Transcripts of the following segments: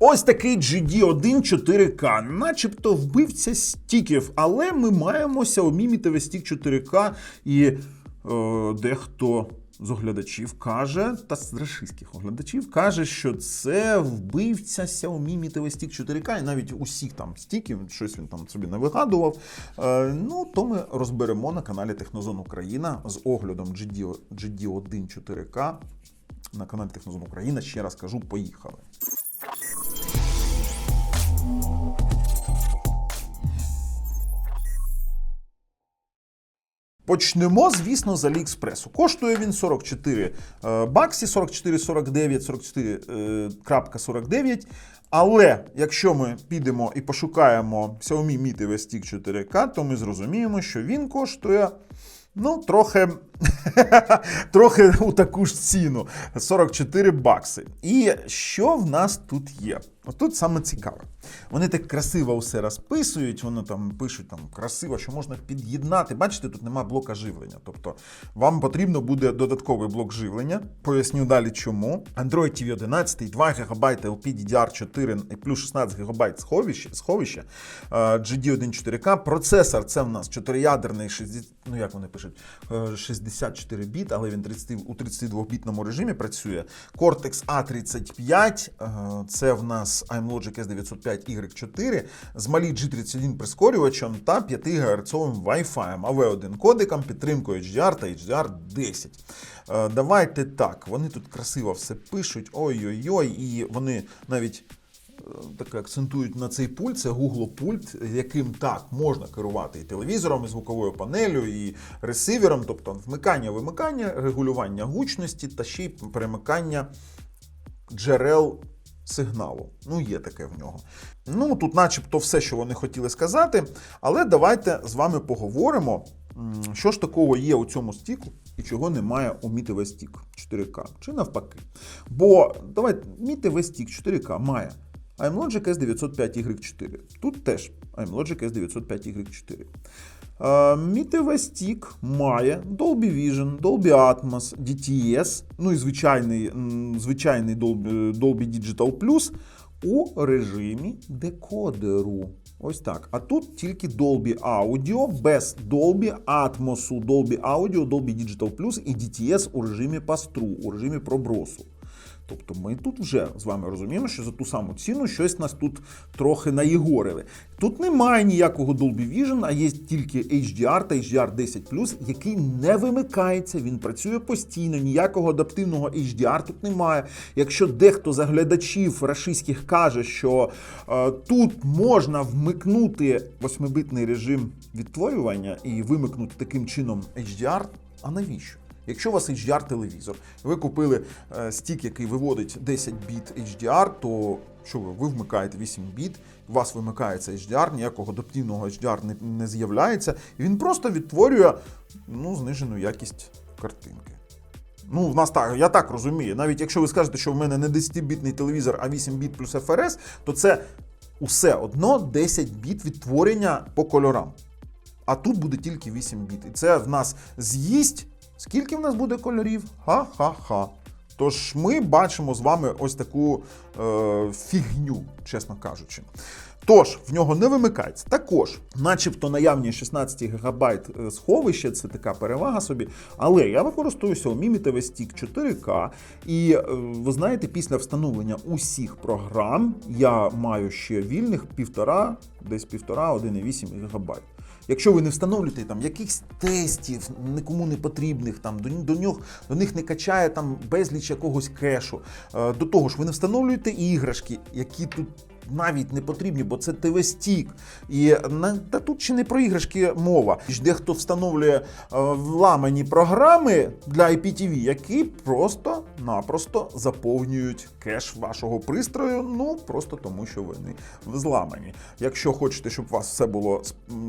Ось такий GD1 4K, начебто вбивця стіків, але ми маємо Xiaomi Mi TV Stick 4K і е, дехто з оглядачів каже, та з рашистських оглядачів каже, що це вбивця Xiaomi Mi TV Stick 4K, і навіть усіх там стіків, щось він там собі не вигадував. Е, ну, то ми розберемо на каналі Технозон Україна з оглядом GD, GD1 4K на каналі Технозон Україна. Ще раз кажу, поїхали. Почнемо, звісно, з Аліекспресу. Коштує він 44 е, баксі, 44,49, 44,49. Але якщо ми підемо і пошукаємо Xiaomi Mi TV Stick 4K, то ми зрозуміємо, що він коштує. Ну, трохи, трохи у таку ж ціну 44 бакси. І що в нас тут є? Отут саме цікаве. Вони так красиво все розписують, вони там пишуть там красиво, що можна під'єднати. Бачите, тут немає блока живлення. Тобто вам потрібно буде додатковий блок живлення. Поясню далі чому. Android TV 11, 2 ГБ LPDDR4 і плюс 16 ГБ сховища, е, GD1 4K. Процесор це в нас 4-ядерний, 60, ну як вони пишуть, е, 64 біт, але він 30, у 32-бітному режимі працює. Cortex A35, е, це в нас iMlogic S905Y4 з Mali G31 прискорювачем та 5 ГГц Wi-Fi, AV1 кодиком, підтримкою HDR та HDR10. Е, Давайте так, вони тут красиво все пишуть. Ой-ой-ой, і вони навіть так акцентують на цей пульт. Це Google пульт, яким так можна керувати і телевізором, і звуковою панелю, і ресивером, тобто вмикання, вимикання, регулювання гучності та ще й перемикання джерел сигналу. Ну, є таке в нього. Ну, тут, начебто, все, що вони хотіли сказати. Але давайте з вами поговоримо, що ж такого є у цьому стіку і чого немає у TV Stick 4K, чи навпаки. Бо давайте Mi TV 4K має iMlogic S905Y4. Тут теж iMlogic S905Y4. Е, Mi TV Stick має Dolby Vision, Dolby Atmos, DTS, ну і звичайний, звичайний Dolby, Dolby Digital Plus у режимі декодеру. Ось так. А тут тільки Dolby Audio без Dolby Atmos, Dolby Audio, Dolby Digital Plus і DTS у режимі пастру, у режимі пробросу. Тобто ми тут вже з вами розуміємо, що за ту саму ціну щось нас тут трохи наїгорили. Тут немає ніякого Dolby Vision, а є тільки HDR та HDR10+, який не вимикається, він працює постійно, ніякого адаптивного HDR тут немає. Якщо дехто з глядачів рашистських каже, що е, тут можна вмикнути 8-битний режим відтворювання і вимикнути таким чином HDR, а навіщо? Якщо у вас HDR-телевізор, ви купили е, стік, який виводить 10 біт HDR, то що ви, ви вмикаєте 8 біт, у вас вимикається HDR, ніякого адаптивного HDR не, не з'являється, він просто відтворює ну, знижену якість картинки. Ну, в нас так, я так розумію. Навіть якщо ви скажете, що в мене не 10-бітний телевізор, а 8 біт плюс FRS, то це усе одно 10 біт відтворення по кольорам. А тут буде тільки 8 біт. І це в нас з'їсть. Скільки в нас буде кольорів? Ха-ха-ха. Тож ми бачимо з вами ось таку е, фігню, чесно кажучи. Тож, в нього не вимикається. Також, начебто, наявні 16 ГБ сховища, це така перевага собі. Але я використовую Xiaomi Mi TV Stick 4K. І е, ви знаєте, після встановлення усіх програм я маю ще вільних півтора, десь півтора, 1,8 ГБ. Якщо ви не встановлюєте там якихось тестів, нікому не потрібних, там до, до, нього, до них не качає там безліч якогось кешу. Е, До того ж, ви не встановлюєте іграшки, які тут навіть не потрібні, бо це ТВ-стік. І на, та тут ще не про іграшки мова. Дехто встановлює е, вламані програми для IPTV, які просто-напросто заповнюють кеш вашого пристрою, ну просто тому, що вони зламані. Якщо хочете, щоб у вас все було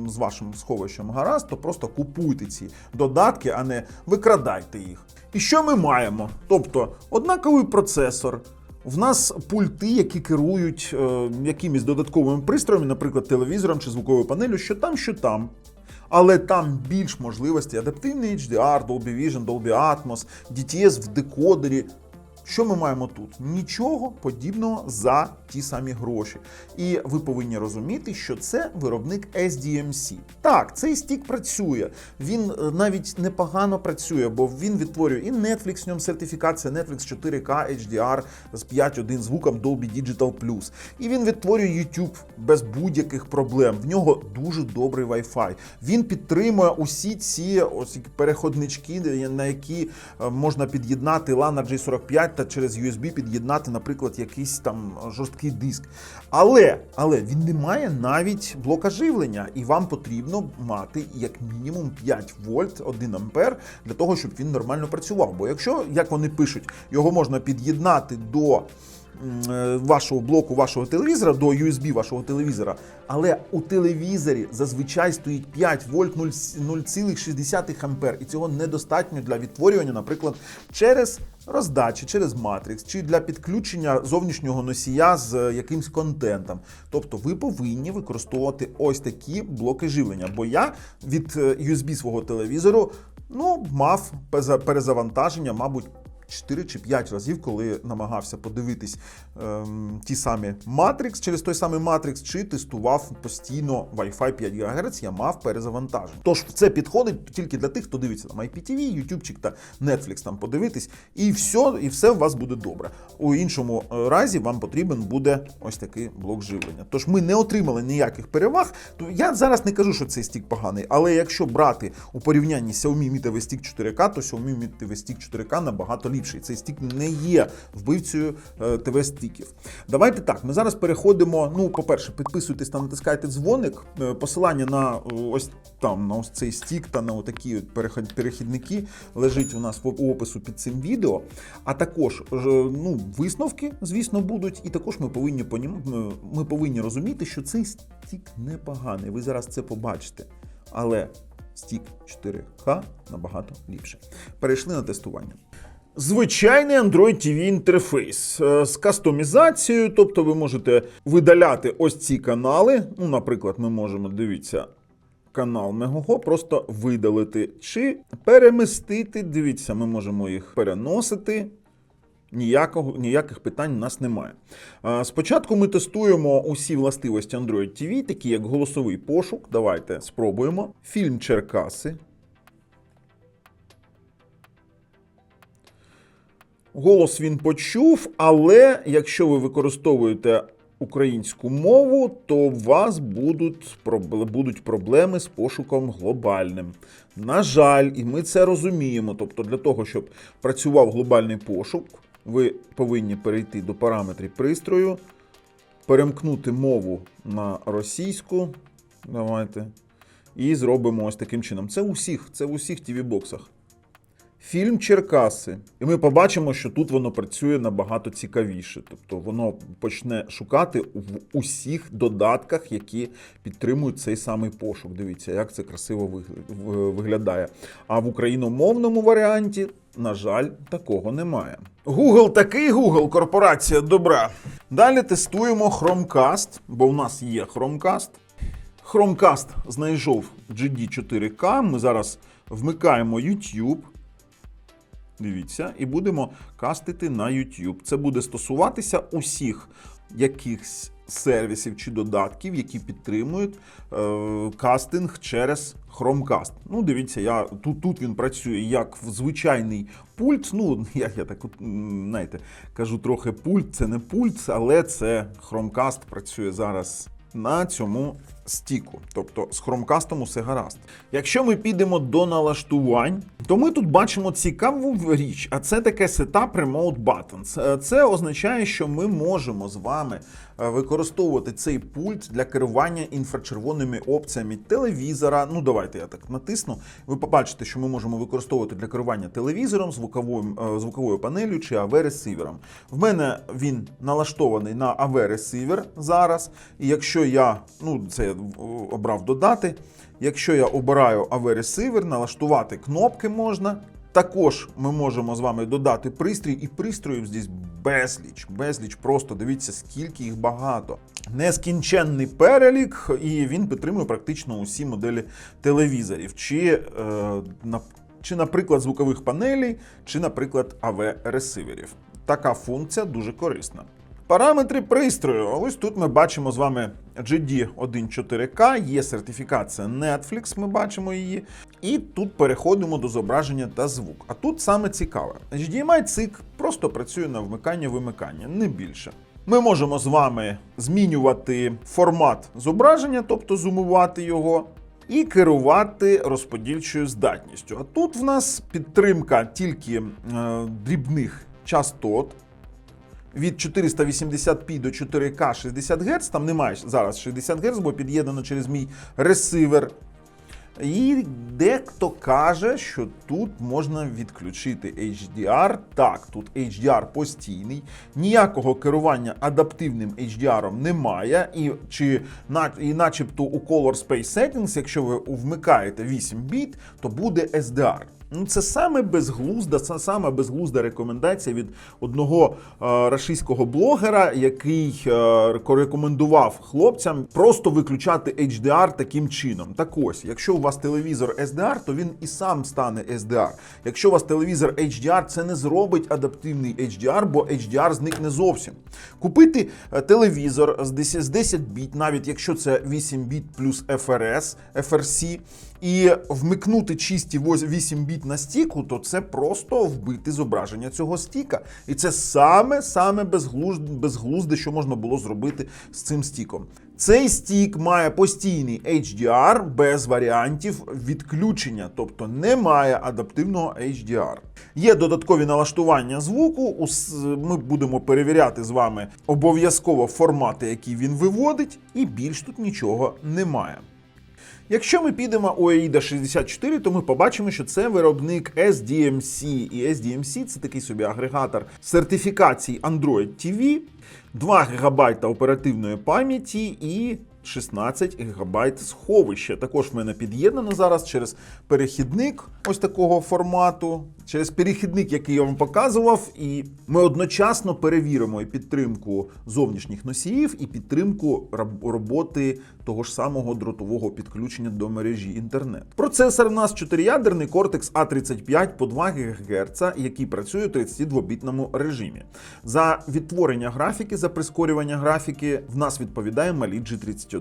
з вашим сховищем гаразд, то просто купуйте ці додатки, а не викрадайте їх. І що ми маємо? Тобто однаковий процесор. В нас пульти, які керують е, якимись додатковими пристроями, наприклад, телевізором чи звуковою панелью, що там, що там. Але там більш можливості адаптивний HDR, Dolby Vision, Dolby Atmos, DTS в декодері. Що ми маємо тут? Нічого подібного за ті самі гроші. І ви повинні розуміти, що це виробник SDMC. Так, цей стік працює. Він е, навіть непогано працює, бо він відтворює і Netflix, в ньому сертифікація Netflix 4K HDR з 5.1 звуком Dolby Digital Plus. І він відтворює YouTube без будь-яких проблем. В нього дуже добрий Wi-Fi. Він підтримує усі ці ось переходнички, на які е, можна під'єднати LAN RJ45 та через USB під'єднати, наприклад, якийсь там жорсткий диск. Але, але він не має навіть блока живлення, і вам потрібно мати як мінімум 5 вольт 1 ампер для того, щоб він нормально працював. Бо якщо, як вони пишуть, його можна під'єднати до вашого блоку, вашого телевізора, до USB вашого телевізора, але у телевізорі зазвичай стоїть 5 вольт 0,6 ампер, і цього недостатньо для відтворювання, наприклад, через роздачі, через Matrix, чи для підключення зовнішнього носія з е, якимсь контентом. Тобто ви повинні використовувати ось такі блоки живлення. Бо я від е, USB свого телевізору ну, мав перезавантаження, мабуть. 4 чи 5 разів, коли намагався подивитись ем, ті самі Matrix через той самий Matrix, чи тестував постійно Wi-Fi 5 ГГц, я мав перезавантаження. Тож це підходить тільки для тих, хто дивиться там IPTV, YouTube та Netflix там подивитись, і все, і все у вас буде добре. У іншому е, разі вам потрібен буде ось такий блок живлення. Тож ми не отримали ніяких переваг. То я зараз не кажу, що цей стік поганий, але якщо брати у порівнянні Xiaomi Mi TV Stick 4K, то Xiaomi Mi TV Stick 4K набагато ліпший. Цей стік не є вбивцею ТВ стіків. Давайте так. Ми зараз переходимо. Ну, по-перше, підписуйтесь та натискайте дзвоник. Е, Посилання на е, ось там на ось цей стік та на отакі от перехідники лежить у нас в опису під цим відео. А також е, ну, висновки, звісно, будуть. І також ми повинні ми повинні розуміти, що цей стік непоганий. Ви зараз це побачите. Але стік 4К набагато ліпше. Перейшли на тестування. Звичайний Android TV інтерфейс е, з кастомізацією, тобто ви можете видаляти ось ці канали. Ну, наприклад, ми можемо дивіться. Канал Мегого просто видалити чи перемістити. Дивіться, ми можемо їх переносити. Ніякого, ніяких питань у нас немає. Спочатку ми тестуємо усі властивості Android TV, такі як голосовий пошук. Давайте спробуємо. Фільм Черкаси. Голос він почув, але якщо ви використовуєте українську мову, то у вас будуть, будуть проблеми з пошуком глобальним. На жаль, і ми це розуміємо. Тобто, для того, щоб працював глобальний пошук, ви повинні перейти до параметрів пристрою, перемкнути мову на російську. Давайте. І зробимо ось таким чином. Це у всіх, це в усіх TV-боксах. Фільм Черкаси. І ми побачимо, що тут воно працює набагато цікавіше. Тобто воно почне шукати в усіх додатках, які підтримують цей самий пошук. Дивіться, як це красиво виглядає. А в україномовному варіанті, на жаль, такого немає. Google такий Google, корпорація добра. Далі тестуємо Chromecast, бо в нас є Chromecast. Chromecast знайшов GD4K. Ми зараз вмикаємо YouTube. Дивіться, і будемо кастити на YouTube. Це буде стосуватися усіх якихось сервісів чи додатків, які підтримують е, кастинг через Chromecast. Ну, дивіться, я тут, тут він працює як в звичайний пульт. Ну, я, я так, знаєте, кажу трохи пульт, це не пульт, але це Chromecast працює зараз на цьому стіку. Тобто з хромкастом усе гаразд. Якщо ми підемо до налаштувань, то ми тут бачимо цікаву річ, а це таке Setup Remote Buttons. Е, Це означає, що ми можемо з вами використовувати цей пульт для керування інфрачервоними опціями телевізора. Ну, давайте я так натисну. Ви побачите, що ми можемо використовувати для керування телевізором, звуковою, е, звуковою панелью чи AV-ресивером. В мене він налаштований на AV-ресивер зараз. І якщо я, ну це я обрав додати, якщо я обираю AV-ресивер, налаштувати кнопки можна. Також ми можемо з вами додати пристрій, і пристроїв здесь безліч, безліч. Просто дивіться, скільки їх багато. Нескінченний перелік, і він підтримує практично усі моделі телевізорів, чи, е, на, чи наприклад, звукових панелей, чи, наприклад, AV-ресиверів. така функція дуже корисна. Параметри пристрою. Ось тут ми бачимо з вами GD14K, є сертифікація Netflix, ми бачимо її. І тут переходимо до зображення та звук. А тут саме цікаве. HDMI цик просто працює на вмикання-вимикання, не більше. Ми можемо з вами змінювати формат зображення, тобто зумувати його, і керувати розподільчою здатністю. А тут в нас підтримка тільки е, дрібних частот. Від 480p до 4К 60 Гц, там немає зараз 60 Гц, бо під'єднано через мій ресивер. І дехто каже, що тут можна відключити HDR. Так, тут HDR постійний, ніякого керування адаптивним HDR немає. І чи і начебто у Color Space Settings, якщо ви вмикаєте 8 біт, то буде SDR. Ну, це саме безглузда, це саме безглузда рекомендація від одного е, рашистського блогера, який е, рекомендував хлопцям просто виключати HDR таким чином. Так ось, якщо у вас телевізор SDR, то він і сам стане SDR. Якщо у вас телевізор HDR, це не зробить адаптивний HDR, бо HDR зникне зовсім. Купити е, телевізор з 10, з 10 біт, навіть якщо це 8 біт плюс FRS, FRC, і вмикнути чисті 8 біт на стіку, то це просто вбити зображення цього стіка. І це саме саме безглузде, що можна було зробити з цим стіком. Цей стік має постійний HDR без варіантів відключення, тобто немає адаптивного HDR. Є додаткові налаштування звуку. Ми будемо перевіряти з вами обов'язково формати, які він виводить, і більш тут нічого немає. Якщо ми підемо у AIDA 64, то ми побачимо, що це виробник SDMC. І SDMC це такий собі агрегатор сертифікацій Android TV, 2 ГБ оперативної пам'яті і 16 ГБ сховища. Також в мене під'єднано зараз через перехідник ось такого формату, через перехідник, який я вам показував, і ми одночасно перевіримо і підтримку зовнішніх носіїв, і підтримку роботи того ж самого дротового підключення до мережі інтернет. Процесор у нас 4-ядерний Cortex A35 по 2 ГГц, який працює у 32-бітному режимі. За відтворення графіки, за прискорювання графіки в нас відповідає малі G31.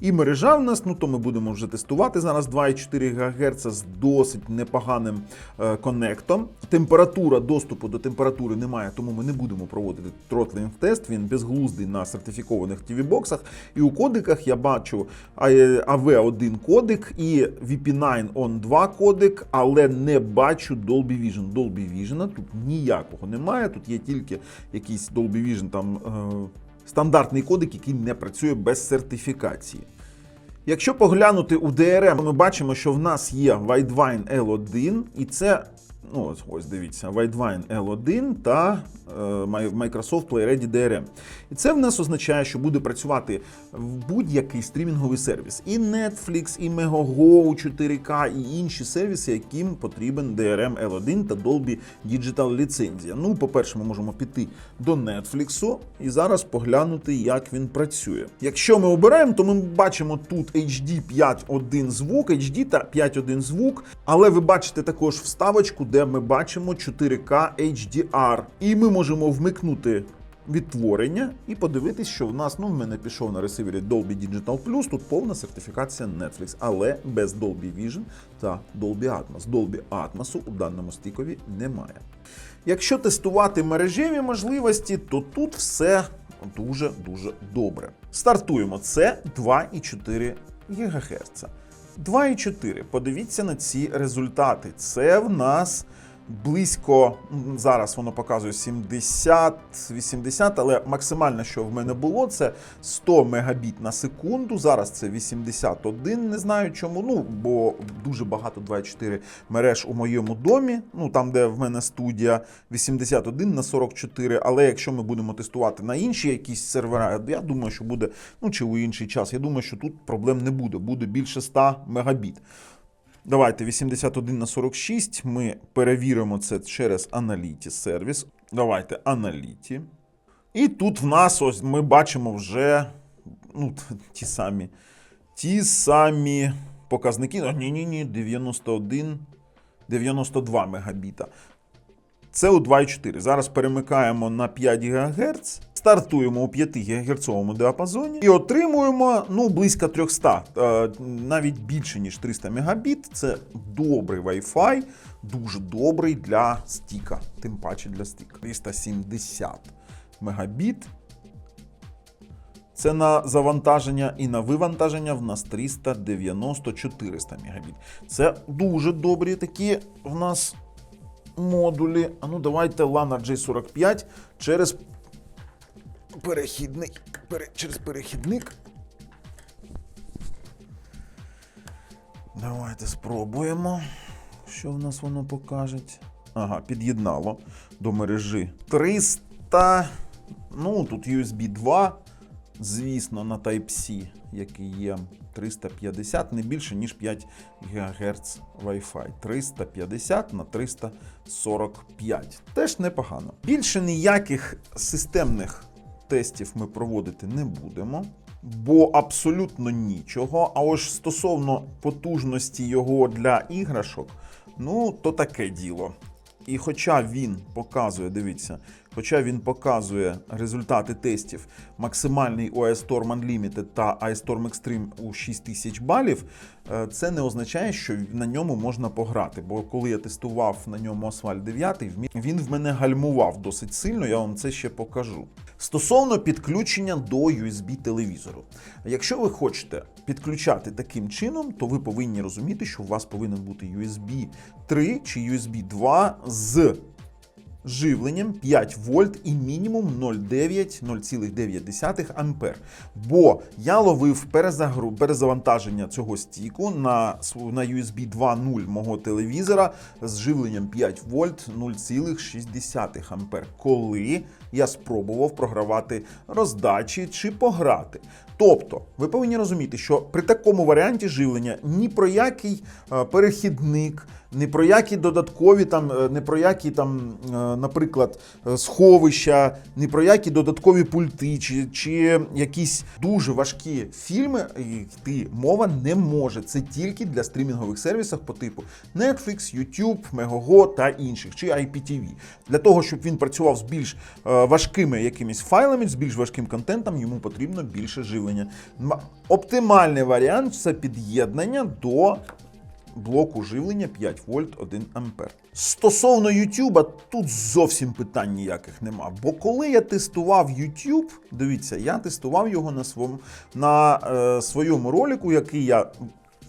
І мережа в нас, ну то ми будемо вже тестувати зараз 2,4 ГГц з досить непоганим е, коннектом. Температура доступу до температури немає, тому ми не будемо проводити тротлінг тест. Він безглуздий на сертифікованих TV-боксах. І у кодиках я бачу AV1 кодик і VP9 on 2 кодик, але не бачу Dolby Vision. Dolby Vision тут ніякого немає. Тут є тільки якийсь Dolby Vision там. Стандартний кодик, який не працює без сертифікації. Якщо поглянути у DRM, ми бачимо, що в нас є Widevine L1, і це, ну ось, ось дивіться, Widevine L1 та е, Microsoft PlayReady DRM. І це в нас означає, що буде працювати в будь-який стрімінговий сервіс. І Netflix, і Megogo 4K, і інші сервіси, яким потрібен DRM L1 та Dolby Digital ліцензія. Ну, по-перше, ми можемо піти до Netflix і зараз поглянути, як він працює. Якщо ми обираємо, то ми бачимо тут HD 5.1 звук, HD та 5.1 звук, але ви бачите також вставочку, де ми бачимо 4K HDR. І ми можемо вмикнути відтворення і подивитись, що в нас, ну, в мене пішов на ресивері Dolby Digital Plus, тут повна сертифікація Netflix, але без Dolby Vision та Dolby Atmos. Dolby Atmos у даному стікові немає. Якщо тестувати мережеві можливості, то тут все дуже-дуже добре. Стартуємо. Це 2,4 ГГц. 2,4. Подивіться на ці результати. Це в нас близько, зараз воно показує 70-80, але максимально, що в мене було, це 100 мегабіт на секунду. Зараз це 81, не знаю чому. Ну, бо дуже багато 2,4 мереж у моєму домі. Ну, там, де в мене студія 81 на 44. Але якщо ми будемо тестувати на інші якісь сервера, я думаю, що буде, ну чи у інший час, я думаю, що тут проблем не буде. Буде більше 100 мегабіт. Давайте 81 на 46. Ми перевіримо це через Analytics сервіс. Давайте Analytics. І тут в нас ось ми бачимо вже ну, ті самі, ті самі показники. Ні, ні, ні, 91, 92 мегабіта. Це у 2,4. Зараз перемикаємо на 5 ГГц, стартуємо у 5 ГГц діапазоні і отримуємо ну, близько 300, е, навіть більше, ніж 300 Мбіт. Це добрий Wi-Fi, дуже добрий для стіка, тим паче для стіка. 370 Мбіт. Це на завантаження і на вивантаження в нас 390-400 Мбіт. Це дуже добрі такі в нас модулі. А ну давайте LAN RJ45 через перехідник. Пере, через перехідник. Давайте спробуємо. Що в нас воно покаже? Ага, під'єднало до мережі 300. Ну, тут USB 2, звісно, на Type-C, який є 350, не більше, ніж 5 ГГц Wi-Fi. 350 на 345. Теж непогано. Більше ніяких системних тестів ми проводити не будемо. Бо абсолютно нічого. А ось стосовно потужності його для іграшок, ну то таке діло. І хоча він показує, дивіться, хоча він показує результати тестів максимальний у iStorm Unlimited та iStorm Extreme у 6000 балів, е, це не означає, що на ньому можна пограти. Бо коли я тестував на ньому Asphalt 9, він в мене гальмував досить сильно, я вам це ще покажу. Стосовно підключення до USB телевізору. Якщо ви хочете підключати таким чином, то ви повинні розуміти, що у вас повинен бути USB 3 чи USB 2 з живленням 5 вольт і мінімум 0,9 0,9 ампер. Бо я ловив перезагру, перезавантаження цього стіку на, на USB 2.0 мого телевізора з живленням 5 вольт 0,6 ампер, коли я спробував програвати роздачі чи пограти. Тобто, ви повинні розуміти, що при такому варіанті живлення ні про який е, перехідник, ні про які додаткові там, не про які там, е, наприклад, е, сховища, ні про які додаткові пульти, чи, чи якісь дуже важкі фільми йти мова не може. Це тільки для стрімінгових сервісів по типу Netflix, YouTube, Megogo та інших, чи IPTV. Для того, щоб він працював з більш важкими якимись файлами, з більш важким контентом, йому потрібно більше живлення. Оптимальний варіант це під'єднання до блоку живлення 5 вольт 1 ампер. Стосовно YouTube, тут зовсім питань ніяких нема. Бо коли я тестував YouTube, дивіться, я тестував його на своєму, на, е, своєму ролику, який я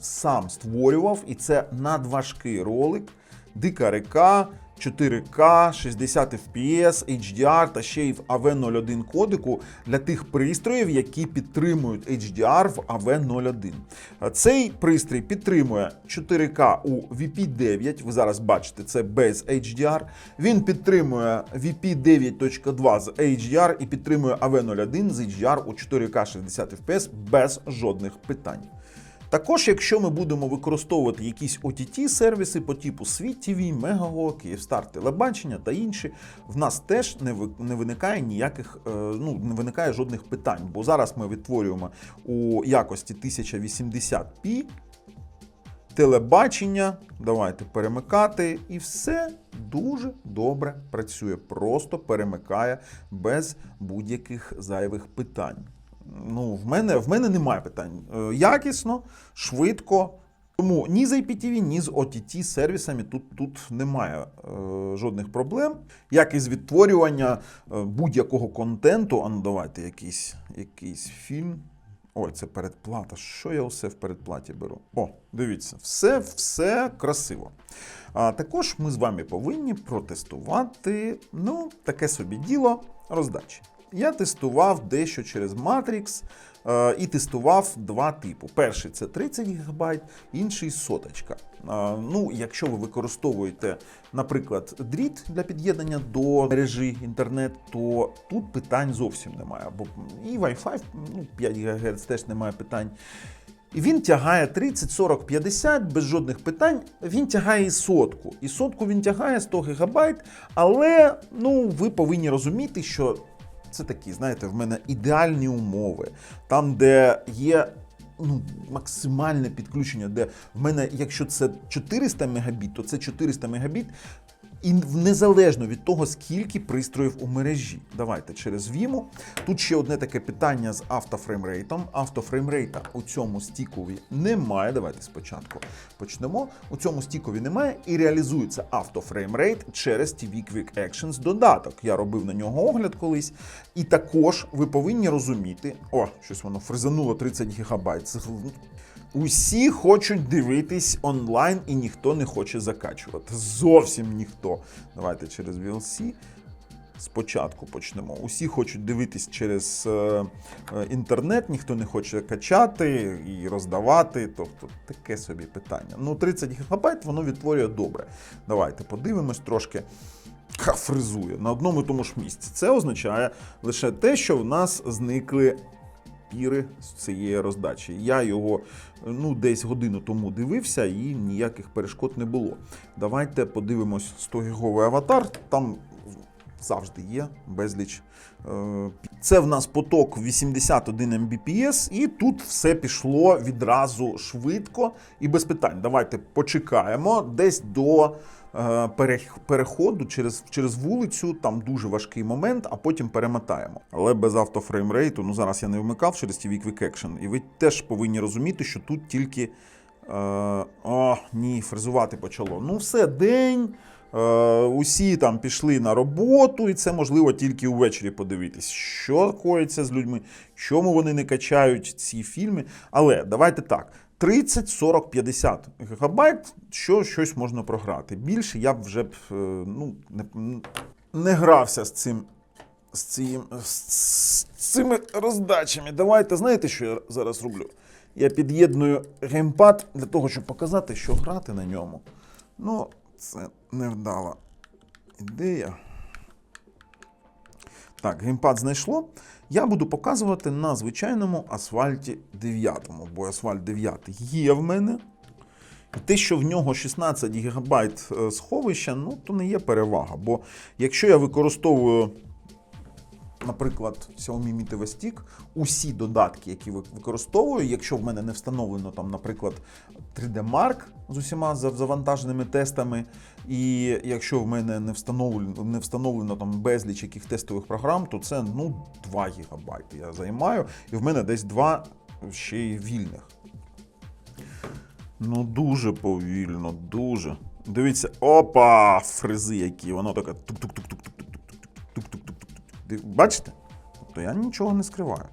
сам створював, і це надважкий ролик, дика река. 4К, 60 FPS, HDR та ще й в AV01 кодику для тих пристроїв, які підтримують HDR в AV01. Цей пристрій підтримує 4К у VP9. Ви зараз бачите, це без HDR. Він підтримує VP 9.2 з HDR і підтримує AV01 з HDR у 4К 60 FPS без жодних питань. Також, якщо ми будемо використовувати якісь OTT-сервіси по типу Світ TV, Megago, Київстар телебачення та інші, в нас теж не не виникає ніяких, е, ну не виникає жодних питань. Бо зараз ми відтворюємо у якості 1080p телебачення. Давайте перемикати, і все дуже добре працює. Просто перемикає без будь-яких зайвих питань. Ну, в мене, в мене немає питань. Е, Якісно, швидко. Тому ні з IPTV, ні з OTT сервісами тут, тут немає е, жодних проблем. Як і з відтворювання е, будь-якого контенту. А ну давайте якийсь, якийсь фільм. Ой, це передплата. Що я усе в передплаті беру? О, дивіться, все, все красиво. А також ми з вами повинні протестувати ну, таке собі діло роздачі. Я тестував дещо через Matrix е, і тестував два типу. Перший це 30 ГБ, інший соточка. Е, ну, якщо ви використовуєте, наприклад, дріт для під'єднання до мережі інтернет, то тут питань зовсім немає. Бо і Wi-Fi, ну, 5 ГГц теж немає питань. І він тягає 30, 40, 50 без жодних питань. Він тягає і сотку. І сотку він тягає 100 гігабайт. Але ну, ви повинні розуміти, що це такі, знаєте, в мене ідеальні умови, там, де є. Ну, максимальне підключення, де в мене, якщо це 400 мегабіт, то це 400 мегабіт І незалежно від того, скільки пристроїв у мережі. Давайте через Vimo. Тут ще одне таке питання з автофреймрейтом. Автофреймрейта у цьому стікові немає. Давайте спочатку почнемо. У цьому стікові немає і реалізується автофреймрейт через TV Quick Actions додаток. Я робив на нього огляд колись. І також ви повинні розуміти, о, щось воно фризануло 30 гігабайт. Усі хочуть дивитись онлайн і ніхто не хоче закачувати. Зовсім ніхто. Давайте через VLC. Спочатку почнемо. Усі хочуть дивитись через е, е, інтернет, ніхто не хоче качати і роздавати. Тобто таке собі питання. Ну, 30 гігабайт воно відтворює добре. Давайте подивимось трошки. Ха, фризує на одному і тому ж місці. Це означає лише те, що в нас зникли піри з цієї роздачі. Я його ну, десь годину тому дивився і ніяких перешкод не було. Давайте подивимось 100 гіговий аватар. Там завжди є безліч. е, Це в нас поток 81 Mbps, і тут все пішло відразу швидко і без питань. Давайте почекаємо десь до переходу через, через вулицю. Там дуже важкий момент, а потім перемотаємо. Але без автофреймрейту, ну зараз я не вмикав через TV Quick Action. І ви теж повинні розуміти, що тут тільки. Е, о, ні, фрезувати почало. Ну, все, день. Е, усі там пішли на роботу, і це можливо тільки увечері подивитись, що коїться з людьми, чому вони не качають ці фільми. Але давайте так: 30, 40, 50 гігабайт, що щось можна програти. Більше я б вже б е, ну, не, не грався з цим. З, цим, з, цими роздачами. Давайте, знаєте, що я зараз роблю? Я під'єдную геймпад для того, щоб показати, що грати на ньому. Ну, це невдала ідея. Так, геймпад знайшло. Я буду показувати на звичайному асфальті 9, бо асфальт 9 є в мене. Те, що в нього 16 ГБ е, сховища, ну, то не є перевага. Бо якщо я використовую, наприклад, Xiaomi Mi TV Stick, усі додатки, які використовую, якщо в мене не встановлено там, наприклад, 3D Mark з усіма завантаженими тестами, і якщо в мене не встановлено не встановлено там безліч яких тестових програм, то це ну 2 ГБ я займаю, і в мене десь 2 ще й вільних. Ну, дуже повільно, дуже. Дивіться, опа! Фрези, які воно таке тук-тук-тук-тук. Бачите? Тобто я нічого не скриваю.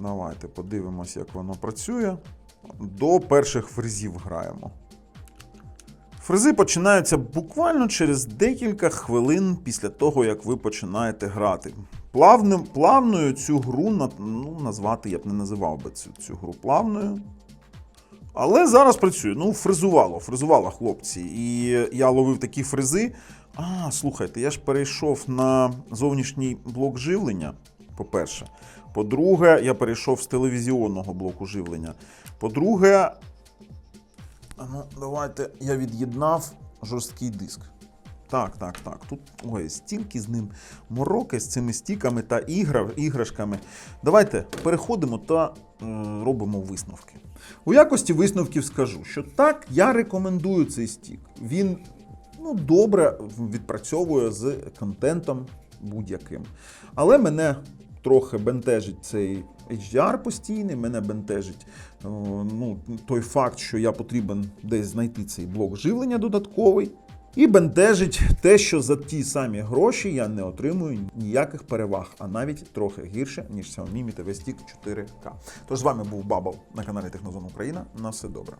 Давайте подивимося, як воно працює. До перших фрезів граємо. Фрези починаються буквально через декілька хвилин після того, як ви починаєте грати. Плавним, плавною цю гру ну, назвати я б не називав би цю, цю гру плавною. Але зараз працює. Ну, фрезувало, фрезувало хлопці. І я ловив такі фрези. А, слухайте, я ж перейшов на зовнішній блок живлення, по-перше. По-друге, я перейшов з телевізіонного блоку живлення. По-друге, ну, давайте я від'єднав жорсткий диск. Так, так, так. Тут ой, стільки з ним мороки з цими стіками та ігра, іграшками. Давайте переходимо та е, робимо висновки. У якості висновків скажу, що так, я рекомендую цей стік. Він ну, добре відпрацьовує з контентом будь-яким. Але мене трохи бентежить цей HDR постійний, мене бентежить е, ну, той факт, що я потрібен десь знайти цей блок живлення додатковий. І бентежить те, що за ті самі гроші я не отримую ніяких переваг, а навіть трохи гірше, ніж Xiaomi Mi TV Stick 4K. Тож з вами був Бабл на каналі Технозон Україна. На все добре.